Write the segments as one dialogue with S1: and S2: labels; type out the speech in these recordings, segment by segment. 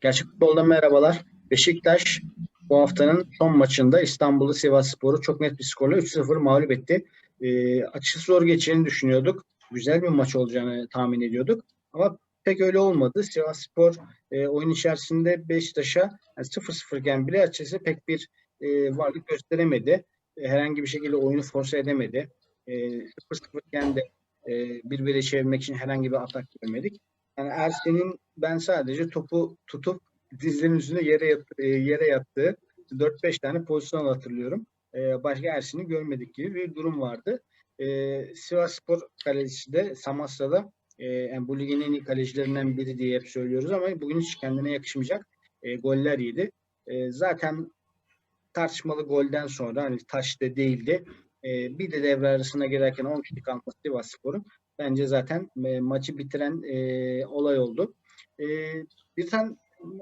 S1: Gerçek futbolda merhabalar. Beşiktaş bu haftanın son maçında İstanbul'u Sivasspor'u çok net bir skorla 3-0 mağlup etti. E, açısı zor geçeceğini düşünüyorduk. Güzel bir maç olacağını tahmin ediyorduk. Ama pek öyle olmadı. Sivasspor e, oyun içerisinde Beşiktaş'a yani 0-0 iken bile açıkçası pek bir e, varlık gösteremedi. E, herhangi bir şekilde oyunu force edemedi. E, 0-0 iken de e, birbirine çevirmek için herhangi bir atak görmedik. Yani Ersen'in ben sadece topu tutup dizlerinin üstünde yere, yat, e, yere yattığı 4-5 tane pozisyon hatırlıyorum. E, başka Ersin'i görmedik gibi bir durum vardı. E, Sivasspor kalecisi de Samastra'da e, yani bu ligin en iyi kalecilerinden biri diye hep söylüyoruz ama bugün hiç kendine yakışmayacak e, goller yedi. Zaten tartışmalı golden sonra hani taşta değildi. E, bir de devre arasına girerken 10 kişi kalması Sivasspor'un bence zaten e, maçı bitiren e, olay oldu. E, bir tane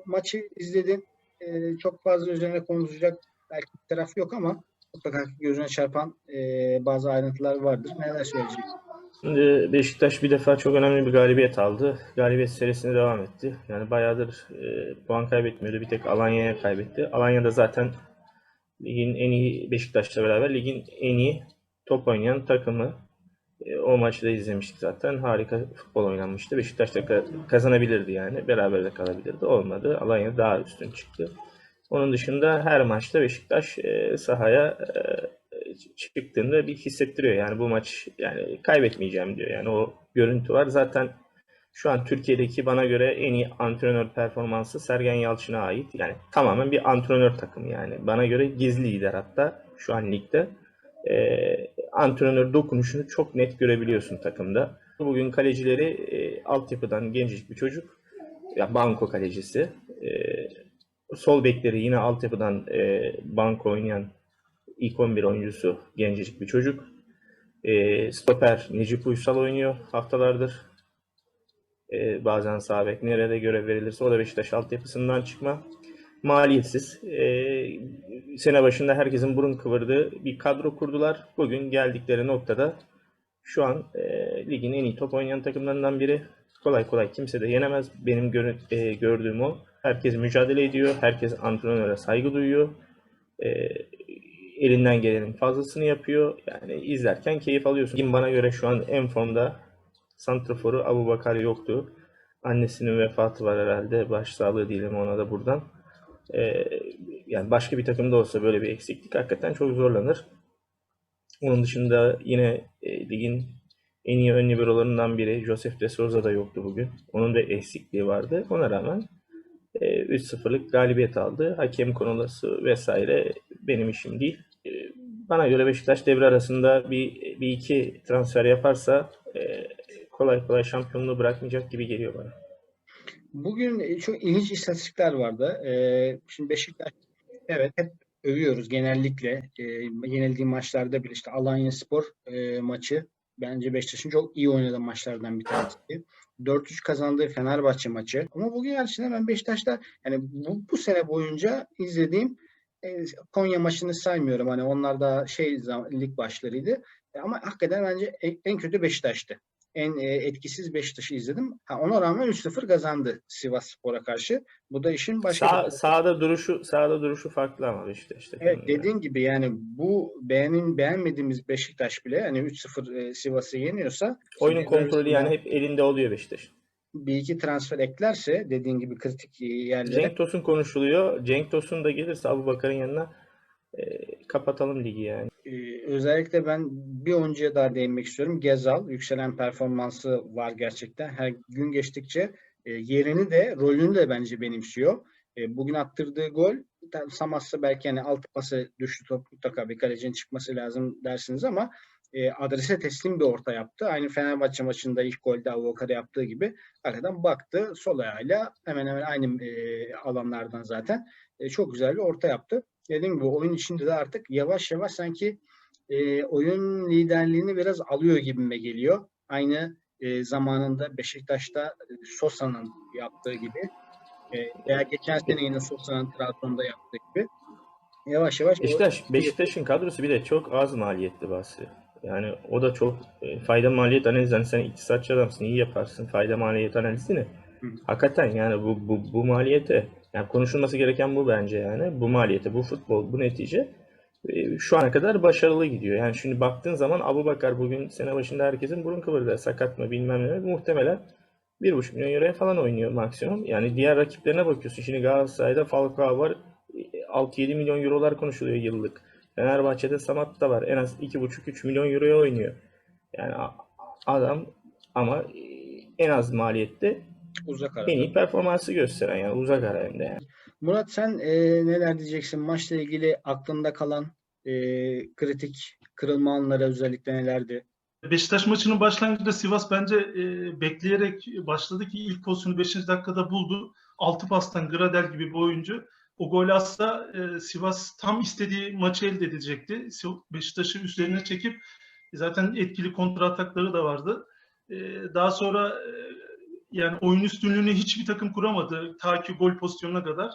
S1: maçı izledin. E, çok fazla üzerine konuşacak belki bir taraf yok ama mutlaka gözüne çarpan e, bazı ayrıntılar vardır. Neler söyleyeceksin?
S2: Şimdi Beşiktaş bir defa çok önemli bir galibiyet aldı. Galibiyet serisine devam etti. Yani bayağıdır e, puan kaybetmiyordu. Bir tek Alanya'ya kaybetti. Alanya'da zaten ligin en iyi Beşiktaş'la beraber ligin en iyi top oynayan takımı. E, o maçı da izlemiştik zaten. Harika futbol oynanmıştı. Beşiktaş da ka- kazanabilirdi yani. Beraber de kalabilirdi. Olmadı. Alanya daha üstün çıktı. Onun dışında her maçta Beşiktaş e, sahaya e, çıktığında bir hissettiriyor. Yani bu maç yani kaybetmeyeceğim diyor. Yani o görüntü var. Zaten şu an Türkiye'deki bana göre en iyi antrenör performansı Sergen Yalçın'a ait. Yani tamamen bir antrenör takımı yani. Bana göre gizli lider hatta şu an ligde. Ee, antrenör dokunuşunu çok net görebiliyorsun takımda. Bugün kalecileri e, altyapıdan gencecik bir çocuk. Ya banko kalecisi. E, sol bekleri yine altyapıdan e, banko oynayan ilk 11 oyuncusu gencecik bir çocuk. E, stoper Necip Uysal oynuyor haftalardır. E, bazen sağ bek nerede görev verilirse o da Beşiktaş altyapısından çıkma. Maliyetsiz. E, sene başında herkesin burun kıvırdığı bir kadro kurdular. Bugün geldikleri noktada şu an e, ligin en iyi top oynayan takımlarından biri. Kolay kolay kimse de yenemez. Benim görü- e, gördüğüm o. Herkes mücadele ediyor. Herkes antrenöre saygı duyuyor. E, elinden gelenin fazlasını yapıyor. Yani izlerken keyif alıyorsun. Kim bana göre şu an en formda santraforu Abu Bakar yoktu. Annesinin vefatı var herhalde. Başsağlığı diyelim ona da buradan. Ee, yani başka bir takımda olsa böyle bir eksiklik hakikaten çok zorlanır. Onun dışında yine e, ligin en iyi ön liberolarından biri Joseph de Souza da yoktu bugün. Onun da eksikliği vardı. Ona rağmen e, 3-0'lık galibiyet aldı. Hakem konuları vesaire benim işim değil. E, Bana göre Beşiktaş devre arasında bir, bir iki transfer yaparsa e, kolay kolay şampiyonluğu bırakmayacak gibi geliyor bana.
S1: Bugün e, çok ilginç istatistikler vardı. Ee, şimdi Beşiktaş evet hep övüyoruz genellikle. Ee, yenildiği maçlarda bile işte Alanya Spor e, maçı bence Beşiktaş'ın çok iyi oynadığı maçlardan bir tanesi. 4-3 kazandığı Fenerbahçe maçı. Ama bugün gerçekten ben Beşiktaş'ta yani bu, bu sene boyunca izlediğim e, Konya maçını saymıyorum. Hani onlar da şey lig başlarıydı. E, ama hakikaten bence en, en kötü Beşiktaş'tı. En e, etkisiz Beşiktaş'ı izledim. Ha, ona rağmen 3-0 kazandı Sivas Spor'a karşı. Bu da işin başka
S2: Sağ, sağda duruşu sağda duruşu farklı ama Beşiktaş'ta.
S1: Evet dediğin gibi yani bu beğenin beğenmediğimiz Beşiktaş bile hani 3-0 e, Sivas'ı yeniyorsa
S2: Oyunun kontrolü yani hep elinde oluyor Beşiktaş.
S1: bir iki transfer eklerse dediğin gibi kritik yerlere
S2: Cenk Tosun konuşuluyor. Cenk Tosun da gelirse Abubakar'ın yanına e, kapatalım ligi yani.
S1: Ee, özellikle ben bir oyuncuya daha değinmek istiyorum. Gezal yükselen performansı var gerçekten. Her gün geçtikçe e, yerini de rolünü de bence benimsiyor. E, bugün attırdığı gol tam Samas'ta belki yani alt pası düştü top mutlaka bir kalecinin çıkması lazım dersiniz ama e, adrese teslim bir orta yaptı. Aynı Fenerbahçe maçında ilk golde Avoka'da yaptığı gibi arkadan baktı sol ayağıyla hemen hemen aynı e, alanlardan zaten e, çok güzel bir orta yaptı. Dediğim gibi oyun içinde de artık yavaş yavaş sanki e, oyun liderliğini biraz alıyor gibime geliyor. Aynı e, zamanında Beşiktaş'ta e, Sosa'nın yaptığı gibi e, veya geçen sene yine Sosa'nın Trabzon'da yaptığı gibi yavaş yavaş
S2: Beşiktaş Beşiktaş'ın kadrosu bir de çok az maliyetli bahsi. Yani o da çok e, fayda maliyet analizi. Hani sen iktisatçı adamsın, iyi yaparsın fayda maliyet analizini.
S1: Hı.
S2: Hakikaten yani bu, bu, bu maliyete yani konuşulması gereken bu bence yani. Bu maliyete, bu futbol, bu netice e, şu ana kadar başarılı gidiyor. Yani şimdi baktığın zaman Abubakar bugün sene başında herkesin burun kıvırdı. Sakat mı bilmem ne. Muhtemelen 1,5 milyon euroya falan oynuyor maksimum. Yani diğer rakiplerine bakıyorsun. Şimdi Galatasaray'da Falcao var. 6-7 milyon eurolar konuşuluyor yıllık. Fenerbahçe'de Samat da var. En az 2,5-3 milyon euroya oynuyor. Yani adam ama e, en az maliyette
S1: Uzak ara.
S2: en iyi performansı gösteren yani uzak ara hem de yani.
S1: Murat sen e, neler diyeceksin? Maçla ilgili aklında kalan e, kritik kırılma anları özellikle nelerdi?
S3: Beşiktaş maçının başlangıcında Sivas bence e, bekleyerek başladı ki ilk pozisyonu 5. dakikada buldu. Altı pastan Gradel gibi bir oyuncu. O gol atsa e, Sivas tam istediği maçı elde edecekti. Beşiktaş'ı üstlerine çekip zaten etkili kontra atakları da vardı. E, daha sonra e, yani oyun üstünlüğünü hiçbir takım kuramadı ta ki gol pozisyonuna kadar.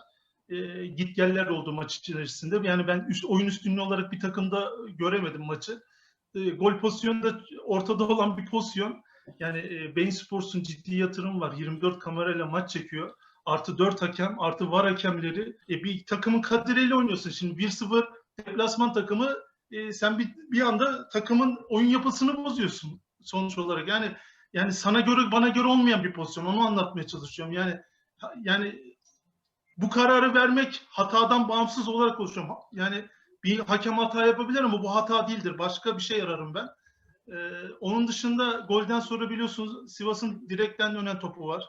S3: E, gitgeller oldu maç içerisinde. Yani ben üst, oyun üstünlüğü olarak bir takımda göremedim maçı e, gol pozisyonunda ortada olan bir pozisyon. Yani e, Bein Sports'un ciddi yatırım var. 24 kamerayla maç çekiyor. Artı 4 hakem, artı var hakemleri. E, bir takımın kaderiyle oynuyorsun. Şimdi 1-0 deplasman takımı e, sen bir, bir anda takımın oyun yapısını bozuyorsun sonuç olarak. Yani yani sana göre bana göre olmayan bir pozisyon. Onu anlatmaya çalışıyorum. Yani yani bu kararı vermek hatadan bağımsız olarak konuşuyorum. Yani bir hakem hata yapabilir ama bu hata değildir. Başka bir şey ararım ben. Ee, onun dışında golden sonra biliyorsunuz Sivas'ın direkten dönen topu var.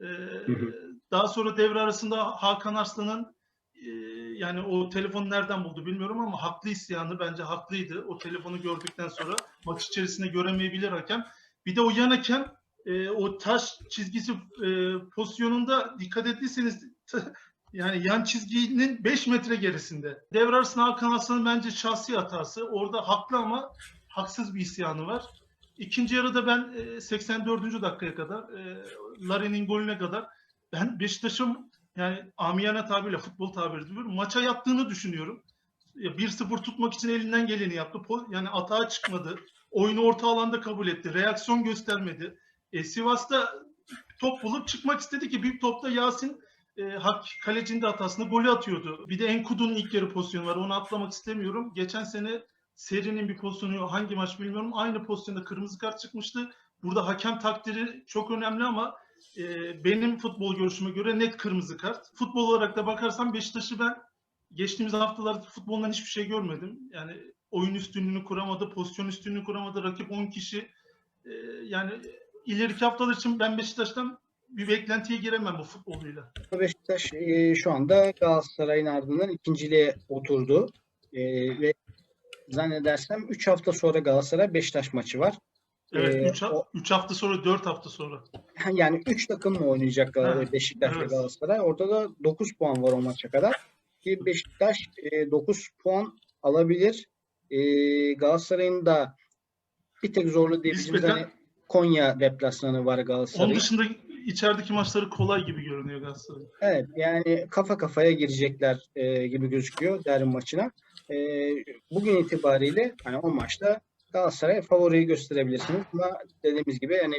S3: Ee,
S1: hı.
S3: Daha sonra devre arasında Hakan Arslan'ın e, yani o telefonu nereden buldu bilmiyorum ama haklı isyanı bence haklıydı. O telefonu gördükten sonra maç içerisinde göremeyebilir hakem. Bir de o yan hakem e, o taş çizgisi e, pozisyonunda dikkat ettiyseniz yani yan çizginin 5 metre gerisinde. Devre arasında Hakan Aslan'ın bence şahsi hatası. Orada haklı ama haksız bir isyanı var. İkinci yarıda ben e, 84. dakikaya kadar e, Larin'in golüne kadar ben Beşiktaş'ın yani amiyane tabirle futbol tabiri diyorum maça yattığını düşünüyorum. Ya 1-0 tutmak için elinden geleni yaptı. Yani atağa çıkmadı. Oyunu orta alanda kabul etti. Reaksiyon göstermedi. E, Sivas'ta top bulup çıkmak istedi ki büyük topta Yasin e, hak kalecinin de hatasında golü atıyordu. Bir de Enkudu'nun ilk yarı pozisyonu var. Onu atlamak istemiyorum. Geçen sene serinin bir pozisyonu hangi maç bilmiyorum. Aynı pozisyonda kırmızı kart çıkmıştı. Burada hakem takdiri çok önemli ama e, benim futbol görüşüme göre net kırmızı kart. Futbol olarak da bakarsam Beşiktaş'ı ben geçtiğimiz haftalarda futboldan hiçbir şey görmedim. Yani oyun üstünlüğünü kuramadı, pozisyon üstünlüğünü kuramadı. Rakip 10 kişi. E, yani ileriki haftalar için ben Beşiktaş'tan bir beklentiye giremem bu futboluyla.
S1: Beşiktaş e, şu anda Galatasaray'ın ardından ikinciliğe oturdu. E, ve zannedersem 3 hafta sonra Galatasaray Beşiktaş maçı var.
S3: Evet,
S1: Ee,
S3: 3
S1: o-
S3: hafta sonra 4 hafta sonra.
S1: Yani 3 takım mı oynayacak Gal-
S3: Evet,
S1: Beşiktaş ve
S3: evet.
S1: Galatasaray? Orada da 9 puan var o maça kadar. Ki Beşiktaş e, 9 puan alabilir. E, Galatasaray'ın da bir tek zorlu diyebileceğimiz hani Konya deplasmanı var
S3: Onun
S1: Galatasaray'ın.
S3: dışında içerideki maçları kolay gibi görünüyor Galatasaray.
S1: Evet yani kafa kafaya girecekler e, gibi gözüküyor derbi maçına. E, bugün itibariyle hani o maçta Galatasaray favoriyi gösterebilirsiniz ama dediğimiz gibi yani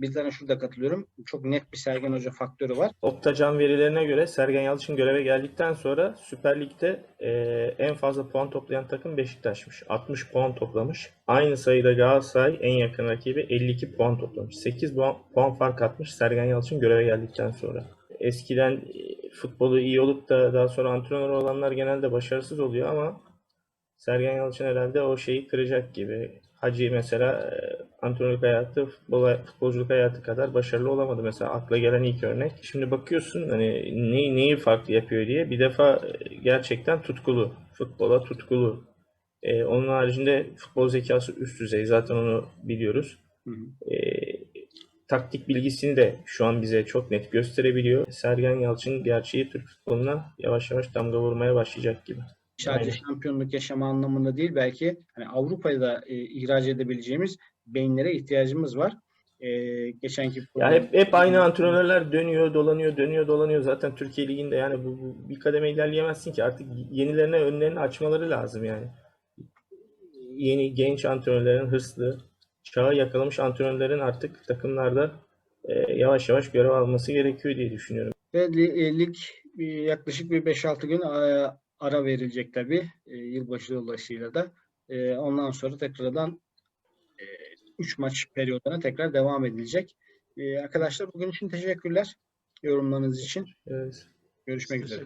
S1: bizlere şurada katılıyorum. Çok net bir Sergen Hoca faktörü var.
S2: Optacan verilerine göre Sergen Yalçın göreve geldikten sonra Süper Lig'de e, en fazla puan toplayan takım Beşiktaş'mış. 60 puan toplamış. Aynı sayıda Galatasaray en yakın rakibi 52 puan toplamış. 8 puan, puan fark atmış Sergen Yalçın göreve geldikten sonra. Eskiden e, futbolu iyi olup da daha sonra antrenör olanlar genelde başarısız oluyor ama Sergen Yalçın herhalde o şeyi kıracak gibi. Hacı mesela e, antrenörlük hayatı futbol, futbolculuk hayatı kadar başarılı olamadı. Mesela akla gelen ilk örnek. Şimdi bakıyorsun hani neyi, neyi farklı yapıyor diye. Bir defa e, gerçekten tutkulu. Futbola tutkulu. E, onun haricinde futbol zekası üst düzey. Zaten onu biliyoruz.
S1: Hı hı.
S2: E, taktik bilgisini de şu an bize çok net gösterebiliyor. Sergen Yalçın gerçeği Türk futboluna yavaş yavaş damga vurmaya başlayacak gibi.
S1: Sadece
S2: Aynen.
S1: şampiyonluk yaşama anlamında değil belki hani Avrupa'ya da e, ihraç edebileceğimiz beyinlere ihtiyacımız var. E, geçenki
S2: Ya hep hep aynı antrenörler dönüyor, dolanıyor, dönüyor, dolanıyor. Zaten Türkiye Ligi'nde yani bu, bu bir kademe ilerleyemezsin ki. Artık yenilerine önlerini açmaları lazım yani. Yeni genç antrenörlerin hırslı, çağı yakalamış antrenörlerin artık takımlarda e, yavaş yavaş görev alması gerekiyor diye düşünüyorum.
S1: Ve e, lig bir- yaklaşık bir 5-6 gün e, ara verilecek tabii. E, Yılbaşı dolayısıyla da. E, Ondan sonra tekrardan 3 maç periyoduna tekrar devam edilecek. E, Arkadaşlar bugün için teşekkürler yorumlarınız için.
S2: Evet.
S1: Görüşmek üzere.